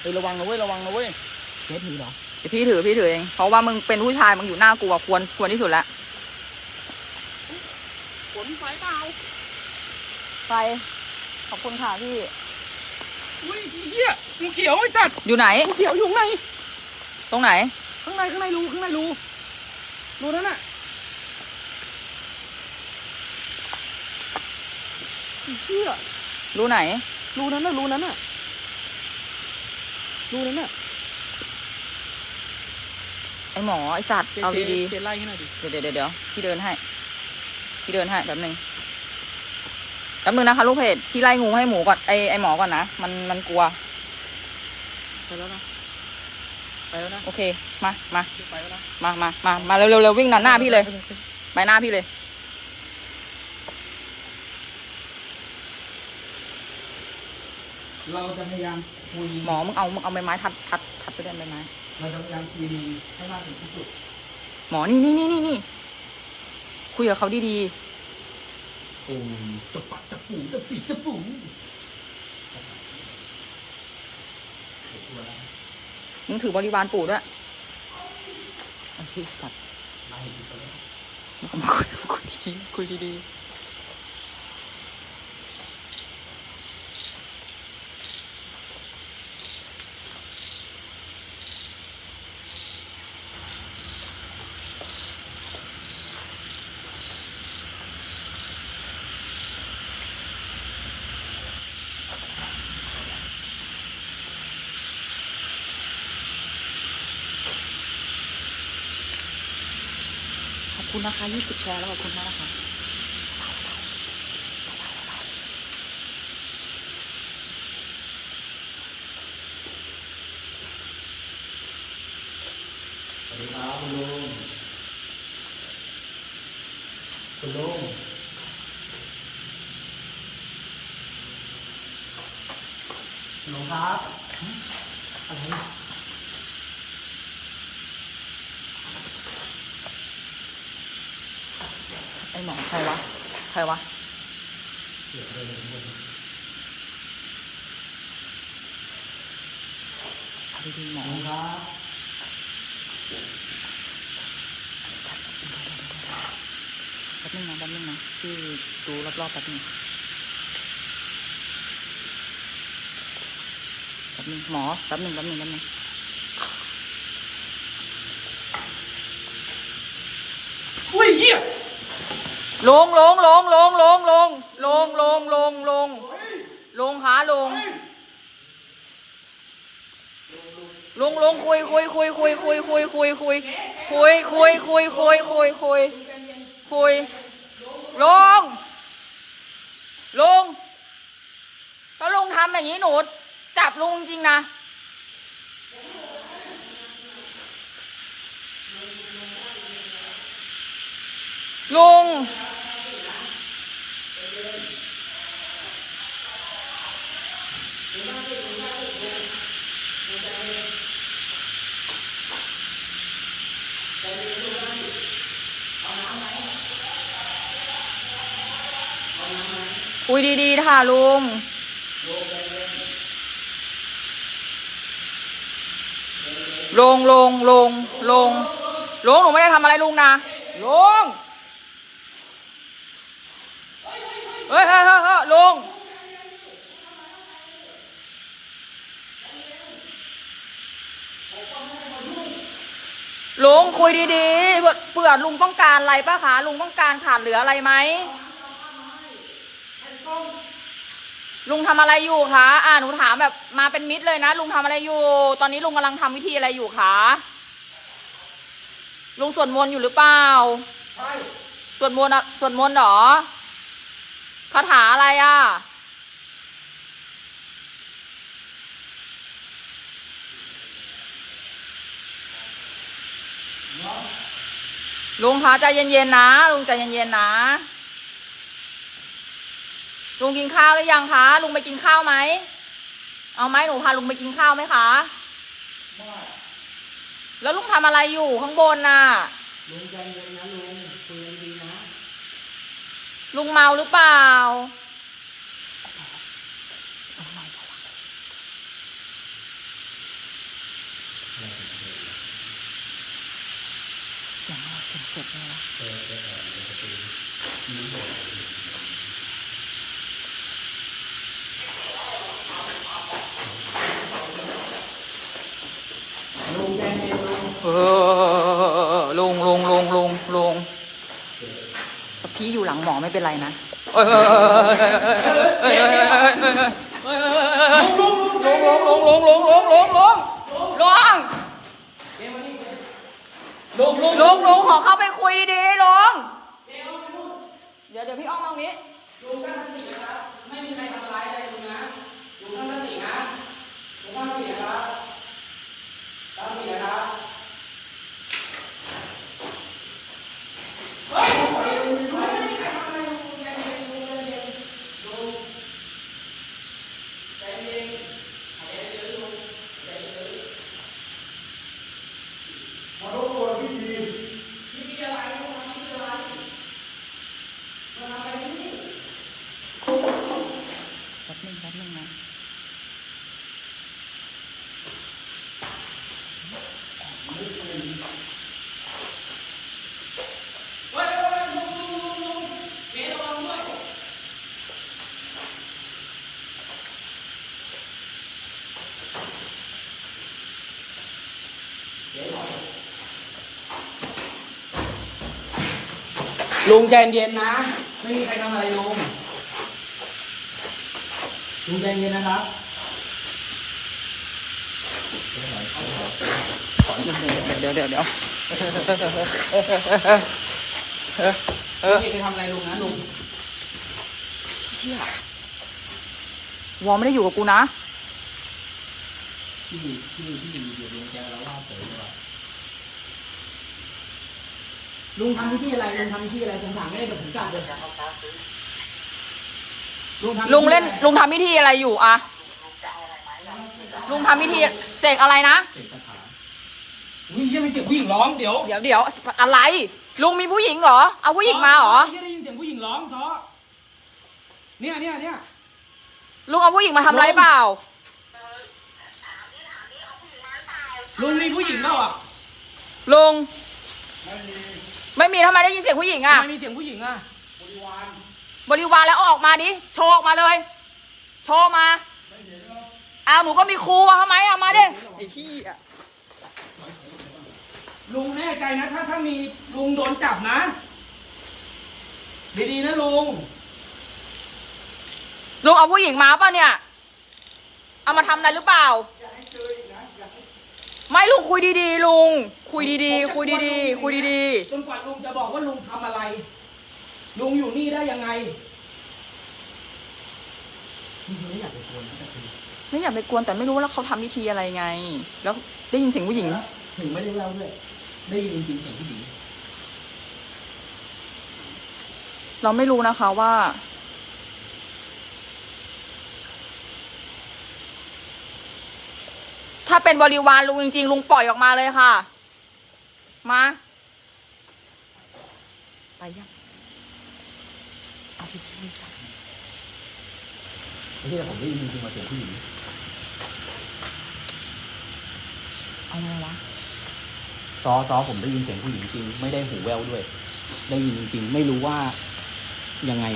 เฮ้ยระวังนะเว้ยระวังนะเว้ยเจ๊ถือเหรอเดี๋ยวพี่ถือพี่ถือเองเพราะว่ามึงเป็นผู้ชายมึงอยู่หน้ากูอะควรควรที่สุดแล้วฝนไฟเปล่าไปขอบคุณค่ะพี่อุ้ยไอ้เหี้ยงูเขียวไอ้จัดอยู่ไหน งูเขียวอยู่ข้างในตรงไหน ข้างในข้างในรูข้างในรูรูนั่นน่ะไอ้เหี้ยรู้ไหน รูนั้นน่ะรูนั้นน่ะ รูนั้นน่ะไอหมอไอสัตว์เอาดีเจไล่ให้หน่อยดิๆเดี๋ยวเดี๋ยวเดี๋ยวพี่เดินให้ พี่เดินให้แป๊บนึงแป๊บนึงนะคะลูกเพจที่ไล่งูให้หมูก่อนไอไอหมอก่อนนะมันมันกลัวไปแล้วนะไปแล้วนะโอเคมามาไปแล้วนะมามามามาเร็วเร็วเร็ววิ่งหน้าหน้าพี่เลย ไปหน้าพี่เลย เราจะพยายามคุยหมอมึงเอามึงเอาใบไม้ทัดทัดทัดไปด้วยใบไม้เราจะพยายามคุยให้มากถึงที่สุด หมอนี่นี่นี่นี่นี่คุยกับเขาดีโอ้จะปัดจะฝูจะปีจะฝูๆมึงถือบริวารปู่ด้วยไอ้ที่สัตว์ไล่ไปแล้วมาคุยคุยดีๆคุยดีๆ คุณนะคะยี่สิบแชร์แล้วขอบคุณมากนะคะสวัสดีครับคุณลุงคุณลุงคุณลุงครับอะไร ไอ หมอใครวะ ใครวะเสีดีหมอครับแป๊บนึงนะแป๊บนึงนะพี่ดูรอบๆแป๊บนึงแป๊บนึงหมอแป๊บนึงแป๊บนึงแป๊บนึงอุ้ยเหี้ย ลงลงลงลงลงลงลงลงลงลงลงขาลง ลงลงคุยคุยคุยคุยคุยคุยคุยคุยคุยคุยคุยคุยคุยคุยคุยลง ลงถ้าลุงทำอย่างนี้หนูจับลุงจริงนะลุง คุยดีๆค่ะลุงลงลงลงลงลงหนูไม่ได้ทำอะไรลุงนะลงเฮ้ยเฮ้ยเฮ้ยเฮ้ยลงลุงคุยดีๆเผื่อเผื่อลุงต้องการอะไรป้าคะลุงต้องการขาดเหลืออะไรไหม ลุงทำอะไรอยู่คะ อ่าหนูถามแบบมาเป็นมิตรเลยนะ ลุงทำอะไรอยู่ ตอนนี้ลุงกำลังทำวิธีอะไรอยู่คะ ลุงสวดมนต์อยู่หรือเปล่า ใช่สวดมนต์อะสวดมนต์เหรอ คาถาอะไรอะ ลุงคะใจเย็นๆนะ ลุงใจเย็นๆนะ ลุงกินข้าวหรือยังคะ ลุงไปกินข้าวไหม เอาไหมหนูพาลุงไปกินข้าวไหมคะไม่แล้วลุงทำอะไรอยู่ข้างบนน่ะ ลุงใจเย็นนะลุงคุยกันดีนะ ลุงเมาหรือเปล่า เสียงอะไรเสียงสดเลยวะลุงี้อยู่หลังหมอไม่เป็นไรนะลงลงลงลงลงลงลงลงลงลงลงลงลงลุงขอเข้าไปคุยดีลงเดี๋ยวเดี๋ยวพี่อ้อมตรงนี้ลุงตั้งสตินะครับไม่มีใครทำร้ายอะไรลุงนะลุงตั้งสตินะลุงตั้งสตินะครับตั้งสตินะครับเฮ้ยเฮ้ยลุงไม่มีใครทำอะไรลุงใจเย็นลุงใจเย็นลุงใจเย็นใจเย็นลุงใจเย็นมาลบกวนพิธีพิธีอะไรลุงทำพิธีอะไรมาทำอะไรที่นี่ แป๊บนึงแป๊บนึงนะ เฮ้ยเฮ้ยลุงลุงลุงลุงเมย์ระวังด้วย ลุงใจเย็นนะ ไม่มีใครทำอะไรลุง ลุงใจเย็นนะครับเดี๋ยวเดี๋ยวเดี๋ยวไม่มีใครทำอะไรลุงนะลุงเชี่ยวอลไม่ได้อยู่กับกูนะที่ที่ที่อยู่ลุงแกแล้วว่าเสยเลย ลุงทำพิธีอะไรลุงทำพิธีอะไรผมถามไม่ได้เดี๋ยวผมกลับเลยลุงทำลุงเล่นลุงทำพิธีอะไรอยู่อะลุงทำพิธีเสกอะไรนะเสกคาถาอุ้ยยังมีเสียงผู้หญิงร้องเดี๋ยวเดี๋ยวเดี๋ยวอะไร ลุงมีผู้หญิงเหรอเอาผู้หญิงมาเหรอไม่ได้ยินเสียงผู้หญิงร้องท้อเนี่ยเนี่ยเนี่ยลุงเอาผู้หญิงมาทำไรเปล่า ลุงมีผู้หญิงเปล่าอะลุง ไม่มีทำไมได้ยินเสียงผู้หญิงทำอะไมมีเสียงผู้หญิงอะบริวารแล้วเอาออกมาดิ โชว์ออกมาเลย โชว์มาเอาหนูก็มีครูอะทำไมเอามาดิไอ้ขี้อะลุงแน่ใจนะ ถ้าถ้ามีลุงโดนจับนะ ดีๆนะลุง ลุงเอาผู้หญิงมาป่ะเนี่ย เอามาทำอะไรหรือเปล่า ไม่ลุงคุยดีๆ ลุง คุยดีๆ คุยดีๆ คุยดีจนกว่าลุงจะบอกว่าลุงทำอะไร ลุงอยู่นี่ได้ยังไงจริงๆไม่อยากไปกวนนะแต่คือๆไม่อยากไปกวนแต่ไม่รู้ว่าแล้วเขาทำพิธีอะไรไง แล้วได้ยินเสียงผู้หญิง ถึงไม่ได้เล่าด้วยได้ยินจริงๆเสียงผู้หญิงเราไม่รู้นะคะว่า ถ้าเป็นบริวารลุงจริง ๆ ลุงปล่อยออกมาเลยค่ะ มา ไปยังเอาทีทีสักไม่ใช่แต่ผมได้ยินจริงๆมาเสียงผู้หญิงเอาไงวะซอซอผมได้ยินเสียงผู้หญิงจริง ไม่ได้หูแววด้วย ได้ยินจริงๆ ไม่รู้ว่ายังไง